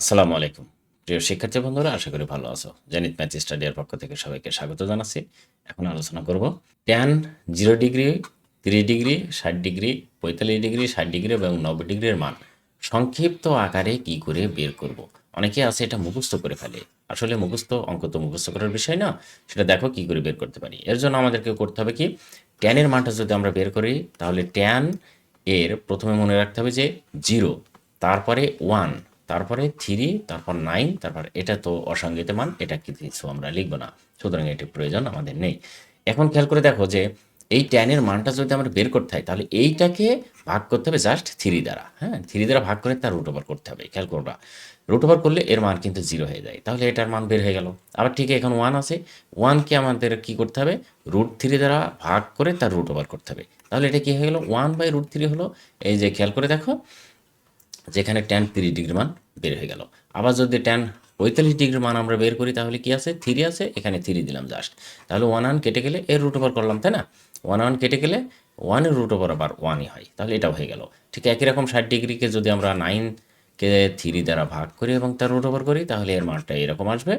আসসালামু আলাইকুম। প্রিয় শিক্ষার্থী বন্ধুরা, আশা করি ভালো আছো। জেনিত ম্যাথ স্টাডিয়ার পক্ষ থেকে সবাইকে স্বাগত জানাচ্ছি। এখন আলোচনা করব ট্যান জিরো ডিগ্রি তিরিশ ডিগ্রি ষাট ডিগ্রি পঁয়তাল্লিশ ডিগ্রি ষাট ডিগ্রি এবং নব্বই ডিগ্রির মান। সংক্ষিপ্ত আকারে কি করে বের করব। অনেকে আছে এটা মুখস্থ করে ফেলে। আসলে মুখস্থ, অঙ্ক তো মুখস্থ করার বিষয় না। সেটা দেখো কি করে বের করতে পারি। এর জন্য আমাদেরকে করতে হবে কি ট্যানের মানটা যদি আমরা বের করি, তাহলে ট্যান এর প্রথমে মনে রাখতে হবে যে জিরো তারপরে ওয়ান তারপরে থ্রি তারপর নাইন তারপর এটা তো অসংগীত মান এটা কিছু আমরা লিখব না। সুতরাং এটি প্রয়োজন আমাদের নেই। এখন খেয়াল করে দেখো যে এই ট্যানের মানটা যদি আমরা বের করতে হয় তাহলে এইটাকে ভাগ করতে হবে জাস্ট থ্রি দ্বারা। হ্যাঁ থ্রি দ্বারা ভাগ করে তার রুট ওভার করতে হবে, খেয়াল করবা। রুট ওভার করলে এর মান কিন্তু জিরো হয়ে যায়। তাহলে এটার মান বের হয়ে গেল। আবার ঠিক এখন ওয়ান আছে। ওয়ানকে আমাদের কি করতে হবে? রুট থ্রি দ্বারা ভাগ করে তার রুট ওভার করতে হবে। তাহলে এটা কি হয়ে গেলো? ওয়ান বাই রুট থ্রি হলো। এই যে খেয়াল করে দেখো যেখানে ট্যান তিরিশ ডিগ্রি মান বের হয়ে গেল। আবার যদি ট্যান পঁয়তাল্লিশ ডিগ্রি মান আমরা বের করি, তাহলে কি আছে? থ্রি আছে, এখানে থ্রি দিলাম জাস্ট তাহলে ওয়ান ওয়ান কেটে গেলে এর রুট ওভার করলাম, তাই না? ওয়ান ওয়ান কেটে গেলে ওয়ানের রুট ওভার আবার ওয়ানই হয়। তাহলে এটাও হয়ে গেল। ঠিক একই রকম ষাট ডিগ্রিকে যদি আমরা নাইনকে থ্রি দ্বারা ভাগ করি এবং তার রুট ওভার করি, তাহলে এর মানটা এরকম আসবে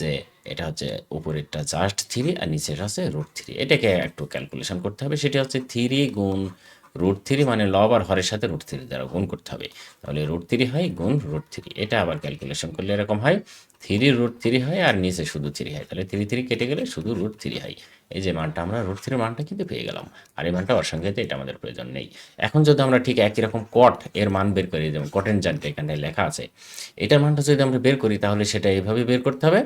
যে এটা হচ্ছে উপরেরটা জাস্ট থ্রি আর নিচের আছে রুট থ্রি এটাকে একটু ক্যালকুলেশন করতে হবে। সেটি হচ্ছে থ্রি গুণ রুট থ্রি মানে লব আর হরের সাথে রুট থ্রি দ্বারা গুণ করতে হবে। তাহলে রুট থ্রি হয় গুণ রুট থ্রি এটা আবার ক্যালকুলেশন করলে এরকম হয় থ্রি রুট থ্রি হয় আর নিচে শুধু থ্রি হয়। তাহলে থ্রি থ্রি কেটে গেলে শুধু রুট থ্রি হয়। এই যে মানটা আমরা রুট থ্রির মানটা কিন্তু পেয়ে গেলাম। আর এই মানটা অসংখ্যতে এটা আমাদের প্রয়োজন নেই। এখন যদি আমরা ঠিক একই রকম কট এর মান বের করি, যেমন কটেন জানটা এখানে লেখা আছে, এটার মানটা যদি আমরা বের করি, তাহলে সেটা এইভাবে বের করতে হবে।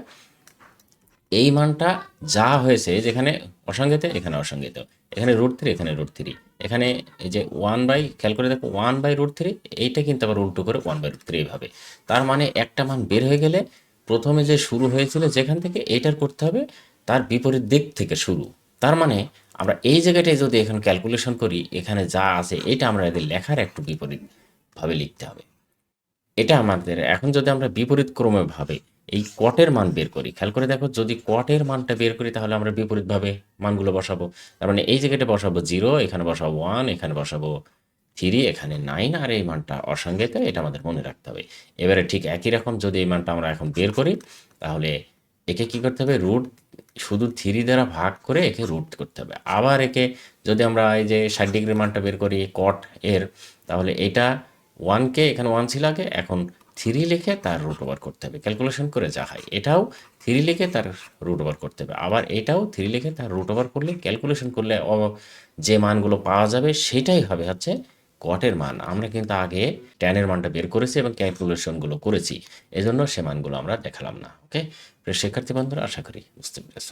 এই মানটা যা হয়েছে, যেখানে অসংগীতে, এখানে অসংগীত। এখানে রুট থ্রি এখানে রুট থ্রি এখানে এই যে ওয়ান বাই খেয়াল করে দেখো ওয়ান বাই রুট থ্রি এইটা কিন্তু আবার উল্টো করে ওয়ান বাই রুট থ্রি এইভাবে তার মানে একটা মান বের হয়ে গেলে প্রথমে যে শুরু হয়েছিল যেখান থেকে এইটার করতে হবে, তার বিপরীত দিক থেকে শুরু। তার মানে আমরা এই জায়গাটায় যদি এখানে ক্যালকুলেশন করি, এখানে যা আছে, এটা আমরা এদের লেখার একটু বিপরীতভাবে লিখতে হবে। এটা আমাদের, এখন যদি আমরা বিপরীত ক্রমে ভাবে এই কটের মান বের করি। খেয়াল করে দেখো, যদি কটের মানটা বের করি, তাহলে আমরা বিপরীতভাবে মানগুলো বসাবো। তার মানে এই জায়গাটা বসাবো জিরো এখানে বসাবো ওয়ান এখানে বসাবো থ্রি এখানে নাইন আর এই মানটা অসংগীত এটা আমাদের মনে রাখতে হবে। এবারে ঠিক একই রকম যদি এই মানটা আমরা এখন বের করি, তাহলে একে কি করতে হবে? রুট শুধু থ্রি দ্বারা ভাগ করে একে রুট করতে হবে। আবার একে যদি আমরা এই যে ষাট ডিগ্রির মানটা বের করি কট এর তাহলে এটা ওয়ানকে এখানে ওয়ান ছিল আগে, এখন থ্রি লিখে তার রুট ওভার করতে হবে। ক্যালকুলেশন করে যা হয়, এটাও থ্রি লিখে তার রুট ওভার করতে হবে। আবার এটাও থ্রি লিখে তার রুট ওভার করলে ক্যালকুলেশন করলে যে মানগুলো পাওয়া যাবে সেটাই হবে হচ্ছে কটের মান। আমরা কিন্তু আগে ট্যানের মানটা বের করেছি এবং ক্যালকুলেশনগুলো করেছি, এজন্য সে মানগুলো আমরা দেখালাম না ওকে শিক্ষার্থী বন্ধুরা, আশা করি বুঝতে পেরেছ।